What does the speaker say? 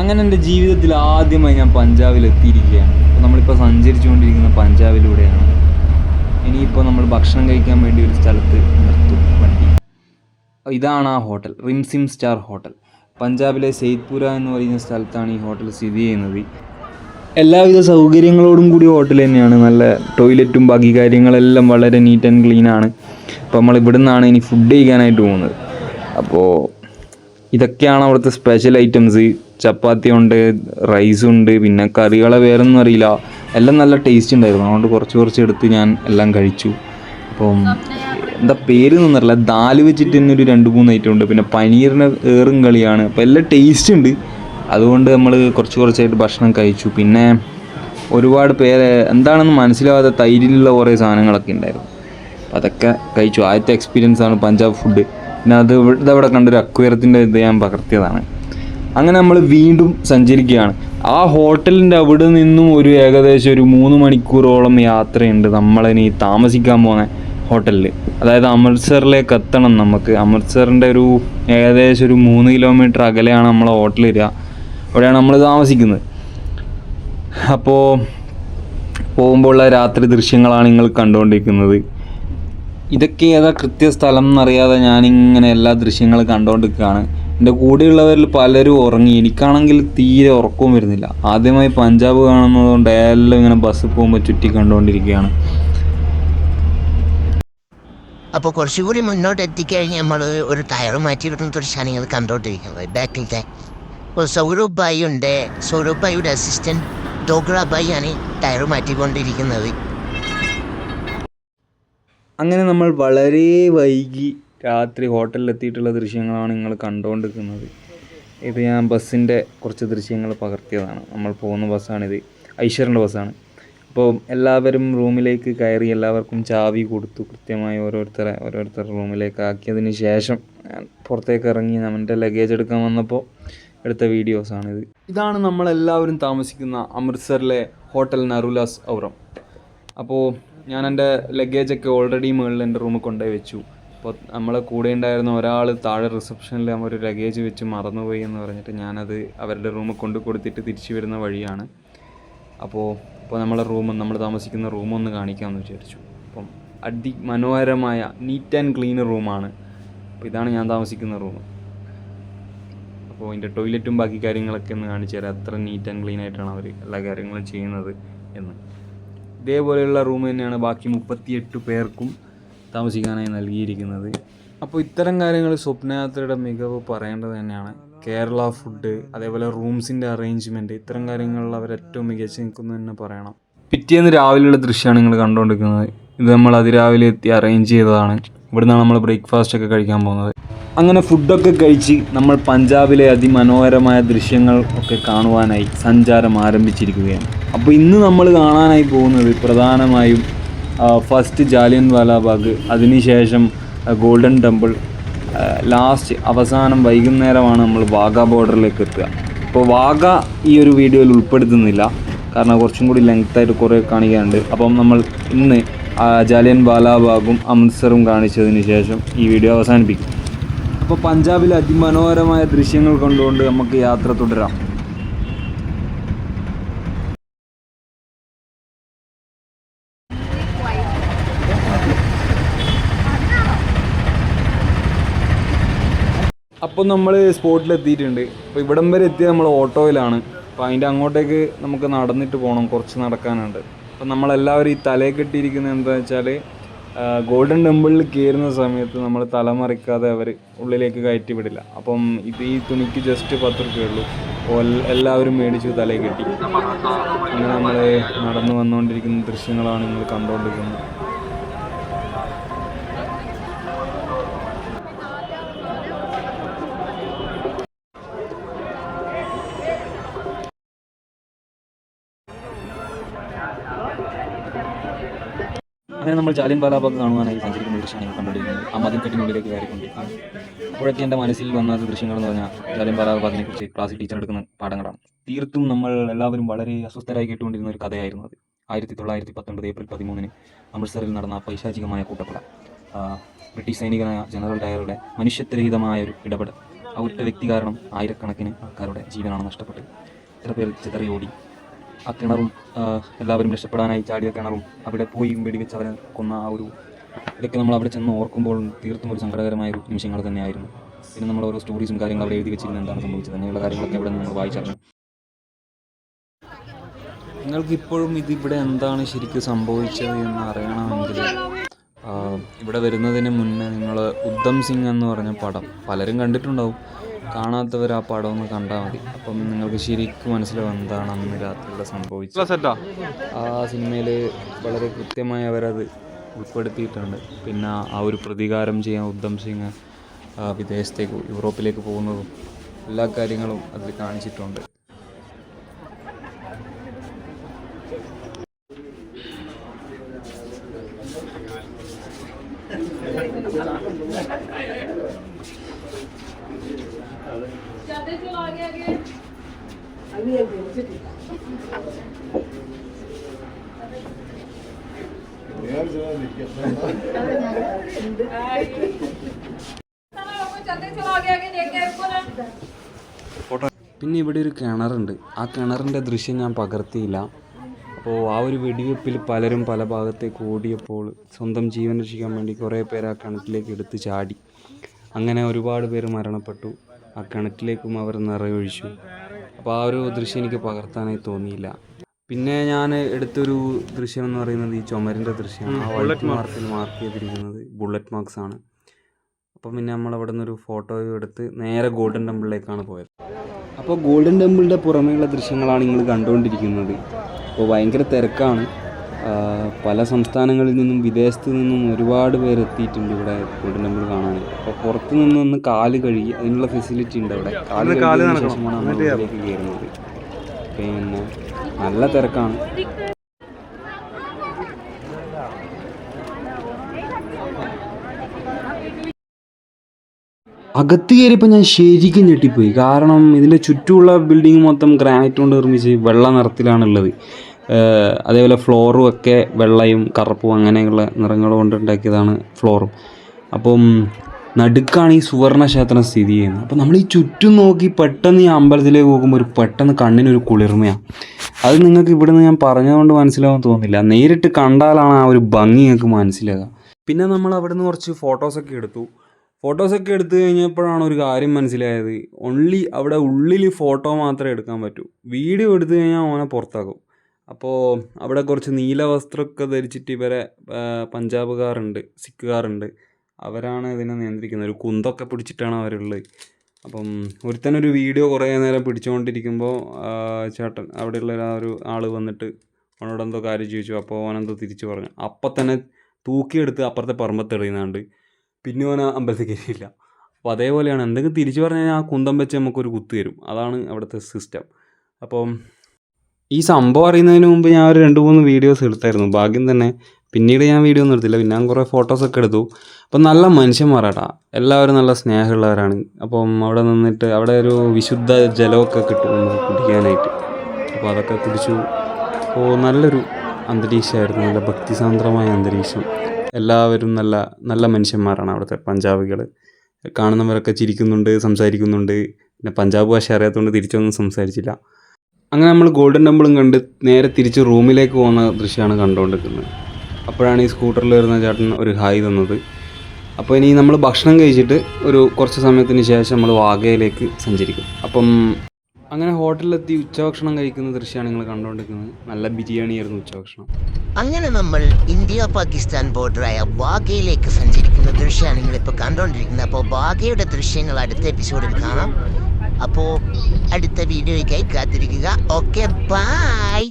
അങ്ങനെ എന്റെ ജീവിതത്തിൽ ആദ്യമായി ഞാൻ പഞ്ചാബിൽ എത്തിയിരിക്കുകയാണ് അപ്പോൾ നമ്മളിപ്പോൾ സഞ്ചരിച്ചുകൊണ്ടിരിക്കുന്ന പഞ്ചാബിലൂടെയാണ്. ഇനിയിപ്പോൾ നമ്മൾ ഭക്ഷണം കഴിക്കാൻ വേണ്ടി ഒരു സ്ഥലത്ത് നിർത്തും വണ്ടി. ഇതാണ് ആ ഹോട്ടൽ റിംസിം സ്റ്റാർ ഹോട്ടൽ. പഞ്ചാബിലെ സെയ്ദ്പുര എന്ന് പറയുന്ന സ്ഥലത്താണ് ഈ ഹോട്ടൽ സ്ഥിതി ചെയ്യുന്നത്. എല്ലാവിധ സൗകര്യങ്ങളോടും കൂടി ഹോട്ടൽ തന്നെയാണ്. നല്ല ടോയ്ലറ്റും ബാക്കി കാര്യങ്ങളെല്ലാം വളരെ നീറ്റ് ആൻഡ് ക്ലീൻ ആണ്. അപ്പോൾ നമ്മൾ ഇവിടെ നിന്നാണ് ഇനി ഫുഡ് കഴിക്കാനായിട്ട് പോകുന്നത്. അപ്പോൾ ഇതൊക്കെയാണ് അവിടുത്തെ സ്പെഷ്യൽ ഐറ്റംസ് ചപ്പാത്തി ഉണ്ട് റൈസ് ഉണ്ട് പിന്നെ കറികളെ വേറെ ഒന്നും അറിയില്ല. എല്ലാം നല്ല ടേസ്റ്റ് ഉണ്ടായിരുന്നു. അതുകൊണ്ട് കുറച്ച് കുറച്ച് എടുത്ത് ഞാൻ എല്ലാം കഴിച്ചു. അപ്പം എന്താ പേര് നിന്നറില്ല ദാൽ വെച്ചിട്ട് തന്നെ ഒരു രണ്ട് മൂന്ന് ഐറ്റം ഉണ്ട്. പിന്നെ പനീറിന് ഏറും കളിയാണ്. അപ്പോൾ എല്ലാം ടേസ്റ്റ് ഉണ്ട്. അതുകൊണ്ട് നമ്മൾ കുറച്ച് കുറച്ചായിട്ട് ഭക്ഷണം കഴിച്ചു. പിന്നെ ഒരുപാട് പേര് എന്താണെന്ന് മനസ്സിലാവാതെ തൈരിലുള്ള കുറേ സാധനങ്ങളൊക്കെ ഉണ്ടായിരുന്നു. അതൊക്കെ കഴിച്ചു. ആദ്യത്തെ എക്സ്പീരിയൻസ് ആണ് പഞ്ചാബ് ഫുഡ് പിന്നെ അത് ഇതവിടെ കണ്ടൊരു അക്വയറത്തിന്റെ ഇത് ഞാൻ പകർത്തിയതാണ്. അങ്ങനെ നമ്മൾ വീണ്ടും സഞ്ചരിക്കുകയാണ്. ആ ഹോട്ടലിന്റെ അവിടെ നിന്നും ഒരു ഏകദേശം ഒരു മൂന്ന് മണിക്കൂറോളം യാത്രയുണ്ട് നമ്മളിനി താമസിക്കാൻ പോകുന്ന ഹോട്ടലിൽ. അതായത് അമൃത്സറിലേക്ക് എത്തണം നമുക്ക്. അമൃത്സറിന്റെ ഒരു ഏകദേശം ഒരു മൂന്ന് കിലോമീറ്റർ അകലെയാണ് നമ്മളെ ഹോട്ടൽ വരിക. അവിടെയാണ് നമ്മൾ താമസിക്കുന്നത്. അപ്പോൾ പോകുമ്പോഴുള്ള രാത്രി ദൃശ്യങ്ങളാണ് നിങ്ങൾ കണ്ടുകൊണ്ടിരിക്കുന്നത്. ഇതൊക്കെ ഏതാ കൃത്യ സ്ഥലം എന്നറിയാതെ ഞാനിങ്ങനെ എല്ലാ ദൃശ്യങ്ങളും കണ്ടുകൊണ്ടിരിക്കുകയാണ്. എന്റെ കൂടെയുള്ളവരിൽ പലരും ഉറങ്ങി. എനിക്കാണെങ്കിൽ തീരെ ഉറക്കവും വരുന്നില്ല. ആദ്യമായി പഞ്ചാബ് കാണുന്നതുകൊണ്ട് എല്ലാം ഇങ്ങനെ ബസ് പോകുമ്പോൾ ചുറ്റി കണ്ടുകൊണ്ടിരിക്കുകയാണ് അപ്പോൾ കുറച്ചുകൂടി മുന്നോട്ട് എത്തിക്കഴിഞ്ഞ് നമ്മൾ ഒരു ടയർ മാറ്റി ഒരു നിങ്ങൾ കണ്ടോണ്ടിരിക്കുന്നത്. ബാക്കിലത്തെ അപ്പോൾ സൗരഭ് ഭായി ഉണ്ട്. സൗരഭ് ഭായിയുടെ അസിസ്റ്റന്റ് ഡോഗ്ര ഭായി ആണ് ടയർ മാറ്റിക്കൊണ്ടിരിക്കുന്നത്. അങ്ങനെ നമ്മൾ വളരെ വൈകി രാത്രി ഹോട്ടലിൽ എത്തിയിട്ടുള്ള ദൃശ്യങ്ങളാണ് നിങ്ങൾ കണ്ടുകൊണ്ടിരിക്കുന്നത്. ഇത് ഞാൻ ബസ്സിന്റെ കുറച്ച് ദൃശ്യങ്ങൾ പകർത്തിയതാണ്. നമ്മൾ പോകുന്ന ബസ്സാണിത്. ഐശ്വറിന്റെ ബസ്സാണ്. അപ്പോൾ എല്ലാവരും റൂമിലേക്ക് കയറി എല്ലാവർക്കും ചാവി കൊടുത്തു. കൃത്യമായി ഓരോരുത്തരെ ഓരോരുത്തരുടെ റൂമിലേക്ക് ആക്കിയതിന് ശേഷം പുറത്തേക്ക് ഇറങ്ങി നമ്മുടെ ലഗേജ് എടുക്കാൻ വന്നപ്പോൾ എടുത്ത വീഡിയോസാണിത്. ഇതാണ് നമ്മളെല്ലാവരും താമസിക്കുന്ന അമൃത്സറിലെ ഹോട്ടൽ നറുലാസ് ഔറം. അപ്പോൾ ഞാൻ എന്റെ ലഗേജൊക്കെ ഓൾറെഡി മുകളിൽ എന്റെ റൂമിൽ കൊണ്ടുപോയി വെച്ചു. അപ്പോൾ നമ്മളെ കൂടെ ഉണ്ടായിരുന്ന ഒരാൾ താഴെ റിസപ്ഷനിൽ ഒരു ലഗേജ് വെച്ച് മറന്നുപോയി എന്ന് പറഞ്ഞിട്ട് ഞാനത് അവരുടെ റൂമിൽ കൊണ്ട് കൊടുത്തിട്ട് തിരിച്ചു വരുന്ന വഴിയാണ്. അപ്പോൾ ഇപ്പോൾ നമ്മളെ റൂം നമ്മൾ താമസിക്കുന്ന റൂം ഒന്ന് കാണിക്കാമെന്ന് വിചാരിച്ചു. അപ്പം അതിമനോഹരമായ നീറ്റ് ആൻഡ് ക്ലീൻ റൂമാണ് അപ്പോൾ ഇതാണ് ഞാൻ താമസിക്കുന്ന റൂം അപ്പോൾ അതിന്റെ ടോയ്ലറ്റും ബാക്കി കാര്യങ്ങളൊക്കെ ഒന്ന് കാണിച്ചു തരാം. അത്ര നീറ്റ് ആൻഡ് ക്ലീൻ ആയിട്ടാണ് അവർ എല്ലാ കാര്യങ്ങളും ചെയ്യുന്നത് എന്ന്. ഇതേപോലെയുള്ള റൂം തന്നെയാണ് ബാക്കി മുപ്പത്തിയെട്ട് പേർക്കും താമസിക്കാനായി നൽകിയിരിക്കുന്നത്. അപ്പോൾ ഇത്തരം കാര്യങ്ങൾ സ്വപ്നയാത്രയുടെ മികവ് പറയേണ്ടത് തന്നെയാണ്. കേരള ഫുഡ് അതേപോലെ റൂംസിന്റെ അറേഞ്ച്മെന്റ് ഇത്തരം കാര്യങ്ങളിൽ അവർ ഏറ്റവും മികച്ച് നിൽക്കുന്നു തന്നെ പറയണം. പിറ്റേന്ന് രാവിലെയുള്ള ദൃശ്യമാണ് നിങ്ങൾ കണ്ടുകൊണ്ടിരിക്കുന്നത്. ഇത് നമ്മൾ അതിരാവിലെ എത്തി അറേഞ്ച് ചെയ്തതാണ്. ഇവിടുന്നാണ് നമ്മൾ ബ്രേക്ക്ഫാസ്റ്റ് ഒക്കെ കഴിക്കാൻ പോകുന്നത്. അങ്ങനെ ഫുഡൊക്കെ കഴിച്ച് നമ്മൾ പഞ്ചാബിലെ അതിമനോഹരമായ ദൃശ്യങ്ങൾ ഒക്കെ കാണുവാനായി സഞ്ചാരം ആരംഭിച്ചിരിക്കുകയാണ്. അപ്പോൾ ഇന്ന് നമ്മൾ കാണാനായി പോകുന്നത് പ്രധാനമായും ഫസ്റ്റ് ജാലിയൻ വാലാബാഗ് അതിനുശേഷം ഗോൾഡൻ ടെമ്പിൾ ലാസ്റ്റ് അവസാനം വൈകുന്നേരമാണ് നമ്മൾ വാഗ ബോർഡറിലേക്ക് എത്തുക. അപ്പോൾ വാഗ ഈ ഒരു വീഡിയോയിൽ ഉൾപ്പെടുത്തുന്നില്ല. കാരണം കുറച്ചും കൂടി ലെങ്ത്തായിട്ട് കുറേ കാണിക്കാനുണ്ട്. അപ്പം നമ്മൾ ഇന്ന് ജാലിയൻ വാലാബാഗും അമൃത്സറും കാണിച്ചതിന് ശേഷം ഈ വീഡിയോ അവസാനിപ്പിക്കും. അപ്പോൾ പഞ്ചാബിലെ അതിമനോഹരമായ ദൃശ്യങ്ങൾ കണ്ടുകൊണ്ട് നമുക്ക് യാത്ര തുടരാം. അപ്പോൾ നമ്മൾ സ്പോട്ടിൽ എത്തിയിട്ടുണ്ട്. അപ്പോൾ ഇവിടം വരെ എത്തിയത് നമ്മൾ ഓട്ടോയിലാണ്. അപ്പോൾ അതിന്റെ അങ്ങോട്ടേക്ക് നമുക്ക് നടന്നിട്ട് പോകണം കുറച്ച് നടക്കാനുണ്ട്. അപ്പം നമ്മളെല്ലാവരും ഈ തലയിൽ കെട്ടിയിരിക്കുന്നത് എന്താ വെച്ചാൽ ഗോൾഡൻ ടെമ്പിളിൽ കയറുന്ന സമയത്ത് നമ്മൾ തലമറിക്കാതെ അവർ ഉള്ളിലേക്ക് കയറ്റി വിടില്ല. അപ്പം ഇത് ഈ തുണിക്ക് ജസ്റ്റ് പത്ത് റുപ്യേ ഉള്ളൂ. അപ്പോൾ എല്ലാവരും മേടിച്ച് തലയിൽ കെട്ടി. അങ്ങനെ നമ്മൾ നടന്നു വന്നുകൊണ്ടിരിക്കുന്ന ദൃശ്യങ്ങളാണ് നിങ്ങൾ കണ്ടുകൊണ്ടിരിക്കുന്നത് അങ്ങനെ നമ്മൾ ജാലിയൻ വാലാബാഗ് കാണുവാനായി സഞ്ചരിക്കുന്ന ദൃശ്യമാണ് നിങ്ങൾ കണ്ടുകൊണ്ടിരിക്കുന്നത് ആ മതിൽക്കെട്ടിനുള്ളിലേക്ക് കയറിക്കൊണ്ടിരിക്കുന്നത് അപ്പോഴൊക്കെ എന്റെ മനസ്സിൽ വന്ന ദൃശ്യങ്ങൾ എന്ന് പറഞ്ഞാൽ ജാലിയൻ വാലാബാഗിനെ കുറിച്ച് ക്ലാസ്സിൽ ടീച്ചർ എടുക്കുന്ന പാഠങ്ങളാണ്. തീർത്തും നമ്മൾ എല്ലാവരും വളരെ അസ്വസ്ഥരായി കേട്ടുകൊണ്ടിരുന്ന ഒരു കഥയായിരുന്നു അത്. ആയിരത്തി തൊള്ളായിരത്തി പത്തൊൻപത് ഏപ്രിൽ പതിമൂന്നിന് അമൃത്സറിൽ നടന്ന പൈശാചികമായ കൂട്ടക്കൊല. ബ്രിട്ടീഷ് സൈനികനായ ജനറൽ ഡയറുടെ മനുഷ്യത്വരഹിതമായ ഒരു ഇടപെടൽ. ആ ഒറ്റ വ്യക്തി കാരണം ആയിരക്കണക്കിന് ആൾക്കാരുടെ ജീവനാണ് നഷ്ടപ്പെട്ടത്. ചില പേർ ചിതറി ഓടി ആ കിണറും എല്ലാവരും രക്ഷപ്പെടാനായി ചാടിയ കിണറും അവിടെ പോയി വെടിവെച്ച് അവരെ കൊന്ന ആ ഒരു ഇതൊക്കെ നമ്മൾ അവിടെ ചെന്ന് ഓർക്കുമ്പോൾ തീർത്തും ഒരു സങ്കടകരമായ ഒരു നിമിഷങ്ങൾ തന്നെയായിരുന്നു. പിന്നെ നമ്മൾ ഓരോ സ്റ്റോറീസും കാര്യങ്ങളും അവിടെ എഴുതി വെച്ചിരുന്ന എന്താണ് സംഭവിച്ചത്? അങ്ങനെയുള്ള കാര്യങ്ങളൊക്കെ അവിടെ നമ്മൾ വായിച്ചറിഞ്ഞു. നിങ്ങൾക്ക് ഇപ്പോഴും ഇതിവിടെ എന്താണ് ശരിക്കും സംഭവിച്ചത് എന്ന് അറിയണമെങ്കിൽ ഇവിടെ വരുന്നതിന് മുന്നേ നിങ്ങൾ ഉദ്ധം സിംഗ് എന്ന് പറഞ്ഞ പടം പലരും കണ്ടിട്ടുണ്ടാവും. കാണാത്തവർ ആ പടം ഒന്ന് കണ്ടാൽ മതി. അപ്പം നിങ്ങൾക്ക് ശരിക്കും മനസ്സിലാവും എന്താണ് അന്ന് രാത്രിയുടെ സംഭവിച്ചത്. ആ? സിനിമയിൽ വളരെ കൃത്യമായി അവരത് ഉൾപ്പെടുത്തിയിട്ടുണ്ട്. പിന്നെ ആ ഒരു പ്രതികാരം ചെയ്യാൻ ഉദ്ധം സിംഗ് വിദേശത്തേക്ക് യൂറോപ്പിലേക്ക് പോകുന്നതും എല്ലാ കാര്യങ്ങളും അതിൽ കാണിച്ചിട്ടുണ്ട്. പിന്നെ ഇവിടെ ഒരു കിണറുണ്ട്. ആ കിണറിന്റെ ദൃശ്യം ഞാൻ പകർത്തിയില്ല. അപ്പോൾ ആ ഒരു വെടിവെപ്പിൽ പലരും പല ഭാഗത്തേക്ക് ഓടിയപ്പോൾ സ്വന്തം ജീവൻ രക്ഷിക്കാൻ വേണ്ടി കുറേ പേര് ആ കിണറ്റിലേക്ക് എടുത്ത് ചാടി. അങ്ങനെ ഒരുപാട് പേര് മരണപ്പെട്ടു. ആ കിണറ്റിലേക്കും അവർ നിറയൊഴിച്ചു. അപ്പോൾ ആ ഒരു ദൃശ്യം എനിക്ക് പകർത്താനായി തോന്നിയില്ല. പിന്നെ ഞാൻ എടുത്തൊരു ദൃശ്യം എന്ന് പറയുന്നത് ഈ ചുമരിന്റെ ദൃശ്യമാണ്. ആ വൈറ്റ് മാർക്കിൽ മാർക്ക് ചെയ്തിരിക്കുന്നത് ബുള്ളറ്റ് മാർക്സ് ആണ്. അപ്പം പിന്നെ നമ്മൾ അവിടെ നിന്നൊരു ഫോട്ടോ എടുത്ത് നേരെ ഗോൾഡൻ ടെമ്പിളിലേക്കാണ് പോയത്. അപ്പോൾ ഗോൾഡൻ ടെമ്പിളിന്റെ പുറമേയുള്ള ദൃശ്യങ്ങളാണ് നിങ്ങൾ കണ്ടുകൊണ്ടിരിക്കുന്നത്. അപ്പോൾ ഭയങ്കര തിരക്കാണ്. പല സംസ്ഥാനങ്ങളിൽ നിന്നും വിദേശത്ത് നിന്നും ഒരുപാട് പേര് എത്തിയിട്ടുണ്ട് ഇവിടെ ഗോൾഡൻ ടെമ്പിൾ കാണാൻ. അപ്പോൾ പുറത്ത് നിന്നൊന്ന് കാൽ കഴുകി അതിനുള്ള ഫെസിലിറ്റി ഉണ്ട് അവിടെ. കാൽ കാലിന് ശേഷമാണ് നമ്മൾ ഉള്ളിലേക്ക് കയറുന്നത്. പിന്നെ നല്ല തിരക്കാണ്. അകത്ത് കയറിയപ്പോൾ ഞാൻ ശരിക്കും ഞെട്ടിപ്പോയി. കാരണം ഇതിന്റെ ചുറ്റുമുള്ള ബിൽഡിംഗ് മൊത്തം ഗ്രാനൈറ്റ് കൊണ്ട് നിർമ്മിച്ച് വെള്ള നിറത്തിലാണുള്ളത്. അതേപോലെ ഫ്ലോറും ഒക്കെ വെള്ളയും കറുപ്പും അങ്ങനെയുള്ള നിറങ്ങൾ കൊണ്ട് ഉണ്ടാക്കിയതാണ് ഫ്ലോറും അപ്പം നടുക്കാണ് ഈ സുവർണ ക്ഷേത്രം സ്ഥിതി ചെയ്യുന്നത്. അപ്പം നമ്മൾ ഈ ചുറ്റും നോക്കി പെട്ടെന്ന് ഈ അമ്പലത്തിലേക്ക് പോകുമ്പോൾ ഒരു പെട്ടെന്ന് കണ്ണിനൊരു കുളിർമയാണ് അത് നിങ്ങൾക്ക് ഇവിടുന്ന് ഞാൻ പറഞ്ഞതുകൊണ്ട് മനസ്സിലാവാൻ തോന്നുന്നില്ല നേരിട്ട് കണ്ടാലാണ് ആ ഒരു ഭംഗി നിങ്ങൾക്ക് മനസ്സിലാകുക പിന്നെ നമ്മൾ അവിടെ നിന്ന് കുറച്ച് ഫോട്ടോസൊക്കെ എടുത്തു. ഫോട്ടോസൊക്കെ എടുത്തു കഴിഞ്ഞപ്പോഴാണ് ഒരു കാര്യം മനസ്സിലായത്. ഓൺലി അവിടെ ഉള്ളിൽ ഫോട്ടോ മാത്രമേ എടുക്കാൻ പറ്റൂ. വീഡിയോ എടുത്തു കഴിഞ്ഞാൽ ഓനെ പുറത്താക്കും. അപ്പോൾ അവിടെ കുറച്ച് നീല വസ്ത്രമൊക്കെ ധരിച്ചിട്ട് ഇവരെ പഞ്ചാബുകാരുണ്ട് സിഖുകാരുണ്ട്. അവരാണ് ഇതിനെ നിയന്ത്രിക്കുന്നത്. ഒരു കുന്തൊക്കെ പിടിച്ചിട്ടാണ് അവരുള്ളത്. അപ്പം ഒരുത്തനൊരു വീഡിയോ കുറേ നേരം പിടിച്ചുകൊണ്ടിരിക്കുമ്പോൾ ചേട്ടൻ അവിടെയുള്ള ആ ഒരു ആൾ വന്നിട്ട് അവനോട് എന്തോ കാര്യം ചോദിച്ചു. അപ്പോൾ അവനെന്തോ തിരിച്ചു പറഞ്ഞു. അപ്പം തന്നെ തൂക്കിയെടുത്ത് അപ്പുറത്തെ പറമ്പത്ത് പിന്നെ അവൻ അമ്പലത്തിൽ കയറിയില്ല. അപ്പോൾ അതേപോലെയാണ്. എന്തെങ്കിലും തിരിച്ചു പറഞ്ഞു ആ കുന്തം വെച്ച് നമുക്കൊരു കുത്ത് തരും. അതാണ് അവിടുത്തെ സിസ്റ്റം. അപ്പം ഈ സംഭവം അറിയുന്നതിന് മുമ്പ് ഞാൻ ഒരു രണ്ട് മൂന്ന് വീഡിയോസ് എടുത്തായിരുന്നു. ഭാഗ്യം തന്നെ പിന്നീട് ഞാൻ വീഡിയോ ഒന്നും എടുത്തില്ല. പിന്നെ ഞാൻ കുറേ ഫോട്ടോസൊക്കെ എടുത്തു. അപ്പം നല്ല മനുഷ്യന്മാരാട്ടാ എല്ലാവരും നല്ല സ്നേഹമുള്ളവരാണ്. അപ്പം അവിടെ നിന്നിട്ട് അവിടെ ഒരു വിശുദ്ധ ജലമൊക്കെ കിട്ടും കുടിക്കാനായിട്ട്. അപ്പോൾ അതൊക്കെ കുടിച്ചു. അപ്പോൾ നല്ലൊരു അന്തരീക്ഷമായിരുന്നു. നല്ല ഭക്തിസാന്ദ്രമായ അന്തരീക്ഷം. എല്ലാവരും നല്ല നല്ല മനുഷ്യന്മാരാണ് അവിടുത്തെ പഞ്ചാബികൾ കാണുന്നവരൊക്കെ ചിരിക്കുന്നുണ്ട് സംസാരിക്കുന്നുണ്ട്. പിന്നെ പഞ്ചാബ് ഭാഷ അറിയാത്തതുകൊണ്ട് തിരിച്ചൊന്നും സംസാരിച്ചില്ല. അങ്ങനെ നമ്മൾ ഗോൾഡൻ ടെമ്പിളും കണ്ട് നേരെ തിരിച്ച് റൂമിലേക്ക് പോകുന്ന ദൃശ്യമാണ് കണ്ടുകൊണ്ടിരിക്കുന്നത് അപ്പോഴാണ് ഈ സ്കൂട്ടറിൽ വരുന്ന ചേട്ടൻ ഒരു ഹായ് തന്നത്. അപ്പോൾ ഇനി നമ്മൾ ഭക്ഷണം കഴിച്ചിട്ട് ഒരു കുറച്ച് സമയത്തിന് ശേഷം നമ്മൾ വാഗയിലേക്ക് സഞ്ചരിക്കും. അപ്പം അങ്ങനെ ഹോട്ടലിലെത്തി ഉച്ചഭക്ഷണം കഴിക്കുന്ന ദൃശ്യമാണ് നിങ്ങൾ കണ്ടുകൊണ്ടിരിക്കുന്നത്. നല്ല ബിരിയാണി ബിരിയാണിയായിരുന്നു ഉച്ചഭക്ഷണം. അങ്ങനെ നമ്മൾ ഇന്ത്യ പാകിസ്ഥാൻ ബോർഡറായ വാഗയിലേക്ക് സഞ്ചരിക്കുന്ന ദൃശ്യമാണ് നിങ്ങളിപ്പോൾ കണ്ടുകൊണ്ടിരിക്കുന്നത്. അപ്പോൾ വാഗയുടെ ദൃശ്യങ്ങൾ അടുത്ത എപ്പിസോഡിൽ കാണാം. അപ്പോൾ അടുത്ത വീഡിയോയ്ക്കായി കാത്തിരിക്കുക. Okay bye.